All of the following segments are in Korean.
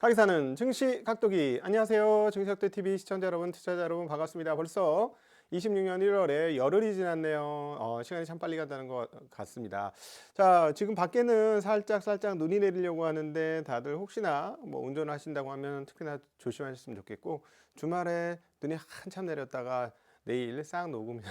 가기사는 증시 각도기. 안녕하세요. 증시각도 TV 시청자 여러분 투자자 여러분 반갑습니다. 벌써 26년 1월에 열흘이 지났네요. 어, 시간이 참 빨리 간다는 것 같습니다. 자 지금 밖에는 살짝 살짝 눈이 내리려고 하는데 다들 혹시나 뭐 운전하신다고 하면 특히나 조심하셨으면 좋겠고 주말에 눈이 한참 내렸다가 내일 싹 녹으면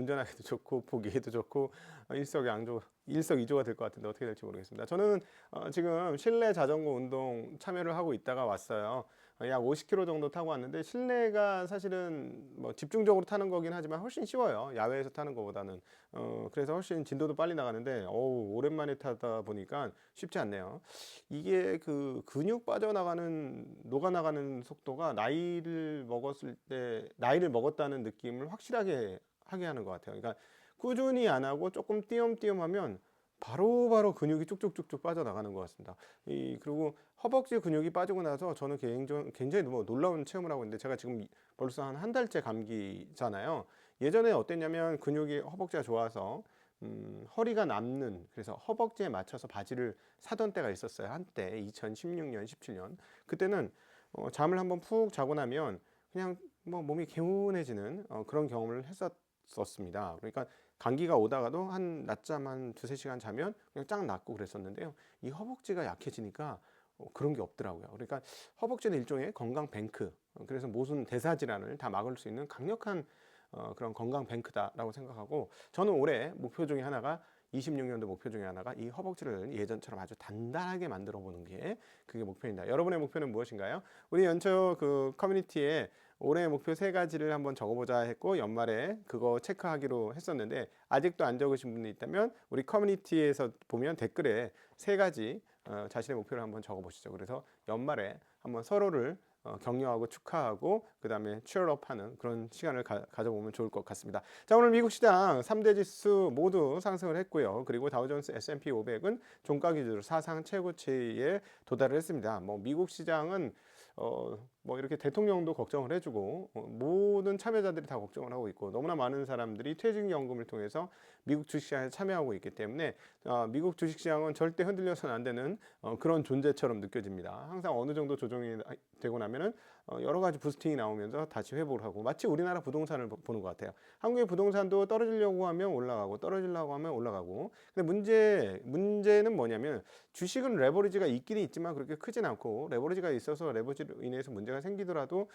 운전하기도 좋고 보기에도 좋고 어, 일석양조 일석이조가 될 것 같은데 어떻게 될지 모르겠습니다. 저는 어, 지금 실내 자전거 운동 참여를 하고 있다가 왔어요. 어, 약 50km 정도 타고 왔는데 실내가 사실은 뭐 집중적으로 타는 거긴 하지만 훨씬 쉬워요. 야외에서 타는 것보다는 어, 그래서 훨씬 진도도 빨리 나가는데 어우 오랜만에 타다 보니까 쉽지 않네요. 이게 그 근육 빠져나가는 녹아 나가는 속도가 나이를 먹었을 때 나이를 먹었다는 느낌을 확실하게 하게 하는 것 같아요. 그러니까 꾸준히 안 하고 조금 띄엄띄엄 하면 바로 바로 근육이 쭉쭉쭉쭉 빠져나가는 것 같습니다. 이 그리고 허벅지 근육이 빠지고 나서 저는 개인적 굉장히 뭐 놀라운 체험을 하고 있는데 제가 지금 벌써 한 한 달째 감기잖아요. 예전에 어땠냐면 근육이 허벅지가 좋아서 음, 허리가 남는 그래서 허벅지에 맞춰서 바지를 사던 때가 있었어요 한때 2016년 17년 그때는 어, 잠을 한번 푹 자고 나면 그냥 뭐 몸이 개운해지는 어, 그런 경험을 했었 습니다. 그러니까 감기가 오다가도 한 낮잠 한 두세 시간 자면 그냥 쫙 낫고 그랬었는데요. 이 허벅지가 약해지니까 어, 그런 게 없더라고요. 그러니까 허벅지는 일종의 건강 뱅크. 어, 그래서 모든 대사 질환을 다 막을 수 있는 강력한 어, 그런 건강 뱅크다라고 생각하고 저는 올해 목표 중에 하나가 26년도 목표 중에 하나가 이 허벅지를 예전처럼 아주 단단하게 만들어 보는 게 그게 목표입니다. 여러분의 목표는 무엇인가요? 우리 연초 그 커뮤니티에 올해의 목표 세 가지를 한번 적어보자 했고 연말에 그거 체크하기로 했었는데 아직도 안 적으신 분이 있다면 우리 커뮤니티에서 보면 댓글에 세 가지 어, 자신의 목표를 한번 적어보시죠. 그래서 연말에 한번 서로를 어, 격려하고 축하하고 그 다음에 취업하는 그런 시간을 가, 져보면 좋을 것 같습니다. 자 오늘 미국 시장 3대 지수 모두 상승을 했고요. 그리고 다우존스 S&P 500은 종가 기준으로 사상 최고치에 도달을 했습니다. 뭐 미국 시장은 어, 뭐 이렇게 대통령도 걱정을 해주고 어, 모든 참여자들이 다 걱정을 하고 있고 너무나 많은 사람들이 퇴직연금을 통해서 미국 주식시장에 참여하고 있기 때문에 어, 미국 주식시장은 절대 흔들려서는 안 되는 어, 그런 존재처럼 느껴집니다. 항상 어느 정도 조정이 되고 나면은 어, 여러 가지 부스팅이 나오면서 다시 회복을 하고 마치 우리나라 부동산을 보- 보는 것 같아요. 한국의 부동산도 떨어지려고 하면 올라가고 떨어지려고 하면 올라가고 근데 문제 문제는 뭐냐면 주식은 레버리지가 있기는 있지만 그렇게 크진 않고 레버리지가 있어서 레버리지로 인해서 문제가 생기더라도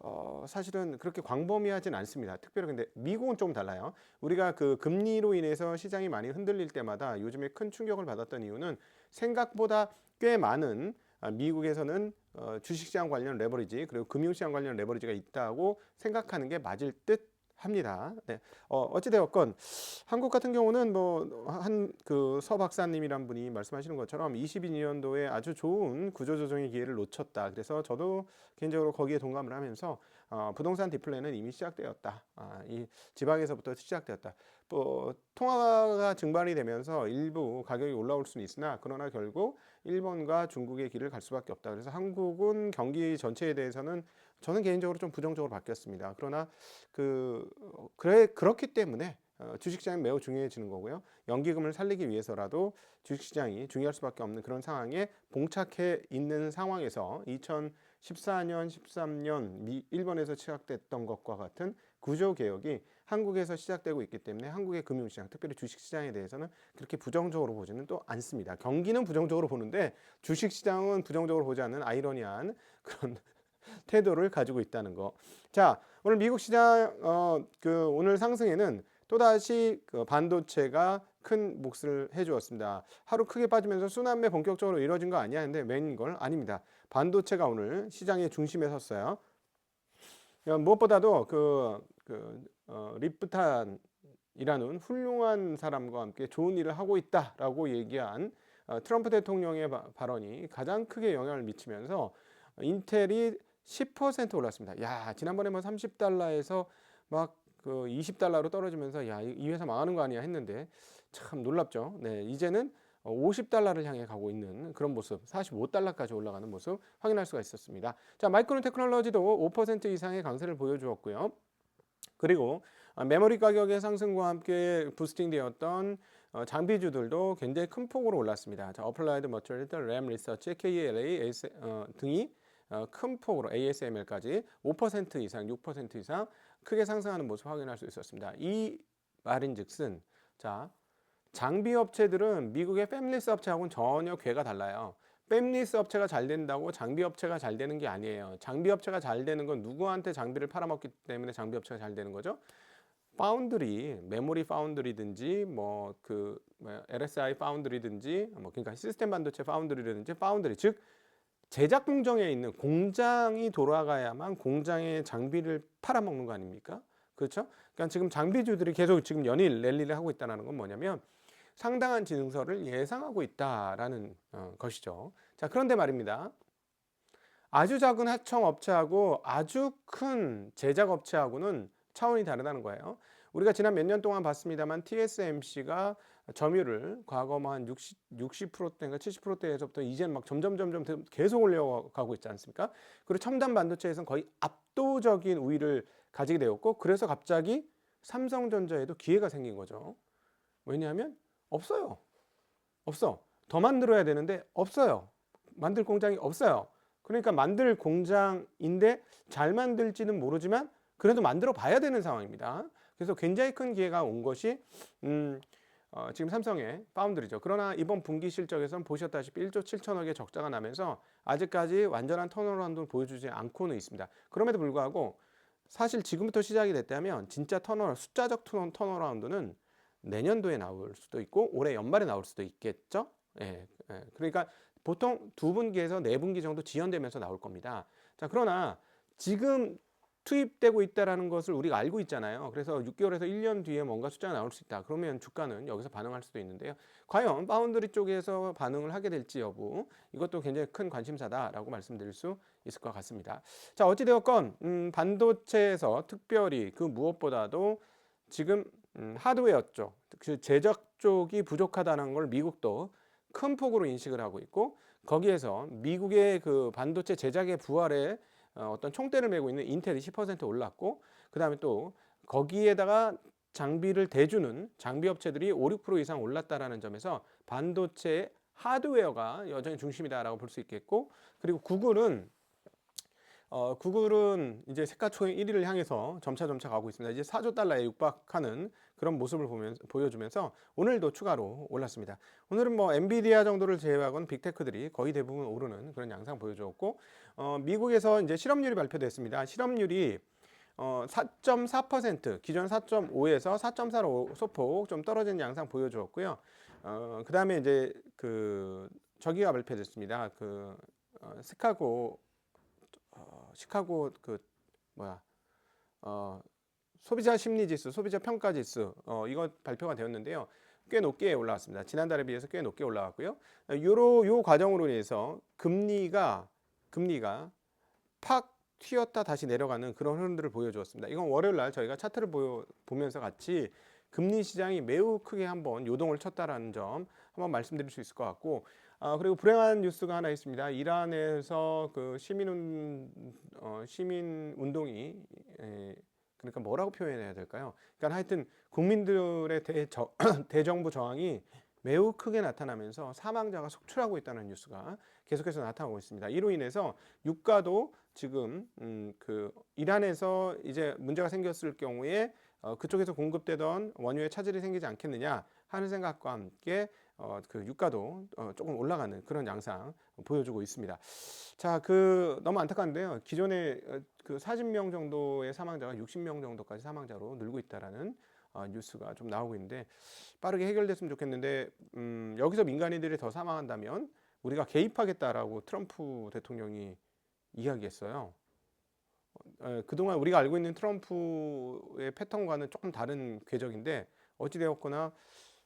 어, 사실은 그렇게 광범위하진 않습니다. 특별히 근데 미국은 좀 달라요. 우리가 그 금리로 인해서 시장이 많이 흔들릴 때마다 요즘에 큰 충격을 받았던 이유는 생각보다 꽤 많은 아, 미국에서는 어, 주식시장 관련 레버리지 그리고 금융시장 관련 레버리지가 있다고 생각하는 게 맞을 듯 합니다. 네. 어, 어찌되었건 한국 같은 경우는 뭐 한 그 서 박사님이란 분이 말씀하시는 것처럼 22년도에 아주 좋은 구조조정의 기회를 놓쳤다. 그래서 저도 개인적으로 거기에 동감을 하면서 어, 부동산 디플레는 이미 시작되었다. 아, 이 지방에서부터 시작되었다. 뭐 통화가 증발이 되면서 일부 가격이 올라올 수는 있으나 그러나 결국 일본과 중국의 길을 갈 수밖에 없다. 그래서 한국은 경기 전체에 대해서는 저는 개인적으로 좀 부정적으로 바뀌었습니다. 그러나 그 어, 그래 그렇기 때문에 어, 주식시장이 매우 중요해지는 거고요. 연기금을 살리기 위해서라도 주식시장이 중요할 수밖에 없는 그런 상황에 봉착해 있는 상황에서 2014년, 13년 미, 일본에서 시작됐던 것과 같은 구조 개혁이 한국에서 시작되고 있기 때문에 한국의 금융시장, 특별히 주식시장에 대해서는 그렇게 부정적으로 보지는 또 않습니다. 경기는 부정적으로 보는데 주식시장은 부정적으로 보지 않는 아이러니한 그런 태도를 가지고 있다는 거. 자, 오늘 미국 시장 어, 그 오늘 상승에는 또다시 그 반도체가 큰 몫을 해주었습니다. 하루 크게 빠지면서 순환매 본격적으로 이루어진 거 아니야? 근데 웬 걸 아닙니다. 반도체가 오늘 시장의 중심에 섰어요. 어, 무엇보다도 그, 그 어, 립부탄이라는 훌륭한 사람과 함께 좋은 일을 하고 있다라고 얘기한 어, 트럼프 대통령의 바, 발언이 가장 크게 영향을 미치면서 인텔이 10% 올랐습니다. 야, 지난번에 뭐 30달러에서 막 그 20달러로 떨어지면서 야, 이- 이 회사 망하는 거 아니야 했는데 참 놀랍죠. 네, 이제는 50달러를 향해 가고 있는 그런 모습, 45달러까지 올라가는 모습 확인할 수가 있었습니다. 자, 마이크론 테크놀로지도 5% 이상의 강세를 보여주었고요. 그리고 아, 메모리 가격의 상승과 함께 부스팅되었던 어, 장비주들도 굉장히 큰 폭으로 올랐습니다. 자, Applied Materials, RAM Research, KLA 어, 등이 어, 큰 폭으로 ASML까지 5% 이상, 6% 이상 크게 상승하는 모습 확인할 수 있었습니다. 이 말인즉슨 자 장비 업체들은 미국의 팹리스 업체하고는 전혀 궤가 달라요. 팹리스 업체가 잘 된다고 장비 업체가 잘 되는 게 아니에요. 장비 업체가 잘 되는 건 누구한테 장비를 팔아먹기 때문에 장비 업체가 잘 되는 거죠. 파운드리, 메모리 파운드리든지 뭐 그 LSI 파운드리든지 뭐 그러니까 시스템 반도체 파운드리든지 파운드리 즉 제작 공정에 있는 공장이 돌아가야만 공장의 장비를 팔아먹는 거 아닙니까? 그렇죠? 그러니까 지금 장비주들이 계속 지금 연일 랠리를 하고 있다는 건 뭐냐면 상당한 증서를 예상하고 있다라는 어, 것이죠. 자, 그런데 말입니다. 아주 작은 하청 업체하고 아주 큰 제작 업체하고는 차원이 다르다는 거예요. 우리가 지난 몇 년 동안 봤습니다만 TSMC가 점유율을 과거 뭐한 60, 60%대인가 70%대에서부터 이제는 막 점점 점점 계속 올려가고 있지 않습니까? 그리고 첨단 반도체에서는 거의 압도적인 우위를 가지게 되었고 그래서 갑자기 삼성전자에도 기회가 생긴 거죠. 왜냐하면 없어요. 없어. 더 만들어야 되는데 없어요. 만들 공장이 없어요. 그러니까 만들 공장인데 잘 만들지는 모르지만 그래도 만들어 봐야 되는 상황입니다. 그래서 굉장히 큰 기회가 온 것이 음, 어, 지금 삼성의 파운드리죠. 그러나 이번 분기 실적에서는 보셨다시피 1조 7천억의 적자가 나면서 아직까지 완전한 턴어라운드를 보여주지 않고는 있습니다. 그럼에도 불구하고 사실 지금부터 시작이 됐다면 진짜 턴어 숫자적 턴- 턴어라운드는 내년도에 나올 수도 있고 올해 연말에 나올 수도 있겠죠. 예, 예. 그러니까 보통 두 분기에서 네 분기 정도 지연되면서 나올 겁니다. 자, 그러나 지금 투입되고 있다라는 것을 우리가 알고 있잖아요. 그래서 6개월에서 1년 뒤에 뭔가 숫자가 나올 수 있다. 그러면 주가는 여기서 반응할 수도 있는데요. 과연 파운드리 쪽에서 반응을 하게 될지 여부 이것도 굉장히 큰 관심사다라고 말씀드릴 수 있을 것 같습니다. 자 어찌되었건 음, 반도체에서 특별히 그 무엇보다도 지금 음, 하드웨어 쪽, 그 제작 쪽이 부족하다는 걸 미국도 큰 폭으로 인식을 하고 있고 거기에서 미국의 그 반도체 제작의 부활에 어, 어떤 총대를 메고 있는 인텔이 10% 올랐고 그 다음에 또 거기에다가 장비를 대주는 장비 업체들이 5, 6% 이상 올랐다라는 점에서 반도체 하드웨어가 여전히 중심이다라고 볼 수 있겠고 그리고 구글은 어, 구글은 이제 세가초의 1위를 향해서 점차 점차 가고 있습니다. 이제 4조 달러에 육박하는 그런 모습을 보면, 보여주면서 오늘도 추가로 올랐습니다. 오늘은 뭐 엔비디아 정도를 제외하고는 빅테크들이 거의 대부분 오르는 그런 양상 보여주었고 어, 미국에서 이제 실업률이 발표됐습니다. 실업률이 어, 4.4% 기존 4.5에서 4.4로 소폭 좀 떨어진 양상 보여주었고요. 어, 그 다음에 이제 그 저기가 발표됐습니다. 그 어, 시카고 어, 시카고 그 뭐야 어, 소비자 심리 지수, 소비자 평가 지수 어, 이거 발표가 되었는데요. 꽤 높게 올라왔습니다. 지난달에 비해서 꽤 높게 올라왔고요. 요로 요 과정으로 인해서 금리가 금리가 팍 튀었다 다시 내려가는 그런 흐름들을 보여주었습니다. 이건 월요일 날 저희가 차트를 보여, 보면서 같이 금리 시장이 매우 크게 한번 요동을 쳤다라는 점 한번 말씀드릴 수 있을 것 같고 아, 그리고 불행한 뉴스가 하나 있습니다. 이란에서 그 시민 어, 시민 운동이 에, 그러니까 뭐라고 표현해야 될까요? 그러니까 하여튼 국민들의 대저, 대정부 저항이 매우 크게 나타나면서 사망자가 속출하고 있다는 뉴스가 계속해서 나타나고 있습니다. 이로 인해서 유가도 지금 음, 그 이란에서 이제 문제가 생겼을 경우에 어, 그쪽에서 공급되던 원유에 차질이 생기지 않겠느냐 하는 생각과 함께 어, 그 유가도 어, 조금 올라가는 그런 양상 보여주고 있습니다. 자, 그 너무 안타까운데요. 기존에 어, 그 40명 정도의 사망자가 60명 정도까지 사망자로 늘고 있다라는 어, 뉴스가 좀 나오고 있는데 빠르게 해결됐으면 좋겠는데 음, 여기서 민간인들이 더 사망한다면 우리가 개입하겠다라고 트럼프 대통령이 이야기했어요. 어, 그동안 우리가 알고 있는 트럼프의 패턴과는 조금 다른 궤적인데 어찌되었거나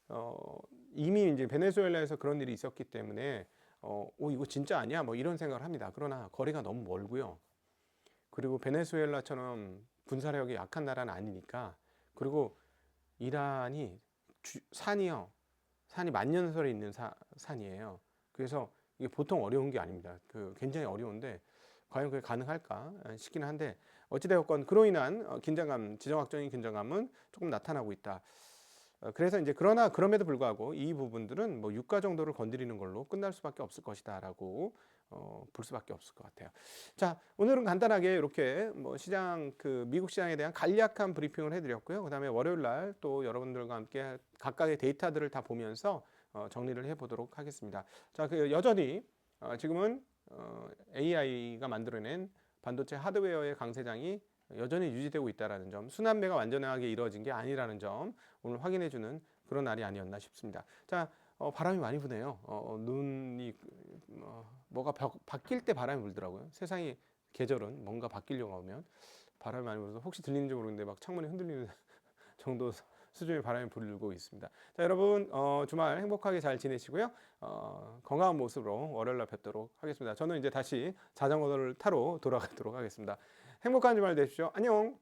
어, 이미 이제 베네수엘라에서 그런 일이 있었기 때문에 어, 오 이거 진짜 아니야 뭐 이런 생각을 합니다. 그러나 거리가 너무 멀고요. 그리고 베네수엘라처럼 군사력이 약한 나라는 아니니까 그리고 이란이 주, 산이요 산이 만년설에 있는 사, 산이에요. 그래서 이게 보통 어려운 게 아닙니다. 그 굉장히 어려운데 과연 그게 가능할까 싶기는 한데 어찌되었건 그로 인한 어, 긴장감, 지정학적인 긴장감은 조금 나타나고 있다. 어, 그래서 이제 그러나 그럼에도 불구하고 이 부분들은 뭐 유가 정도를 건드리는 걸로 끝날 수밖에 없을 것이다라고 어, 볼 수밖에 없을 것 같아요. 자, 오늘은 간단하게 이렇게 뭐 시장 그 미국 시장에 대한 간략한 브리핑을 해드렸고요. 그다음에 월요일 날 또 여러분들과 함께 각각의 데이터들을 다 보면서 어, 정리를 해보도록 하겠습니다. 자, 그 여전히 어, 지금은 어, AI가 만들어낸 반도체 하드웨어의 강세장이 여전히 유지되고 있다라는 점, 순환매가 완전하게 이루어진 게 아니라는 점 오늘 확인해 주는 그런 날이 아니었나 싶습니다. 자, 어, 바람이 많이 부네요. 어, 어, 눈이 어, 뭐가 바, 바뀔 때 바람이 불더라고요. 세상이 계절은 뭔가 바뀌려고 하면 바람이 많이 불어서 혹시 들리는지 모르겠는데 막 창문이 흔들리는 정도 수준의 바람이 불고 있습니다. 자, 여러분 어, 주말 행복하게 잘 지내시고요. 어, 건강한 모습으로 월요일 날 뵙도록 하겠습니다. 저는 이제 다시 자전거를 타러 돌아가도록 하겠습니다. 행복한 주말 되십시오. 안녕.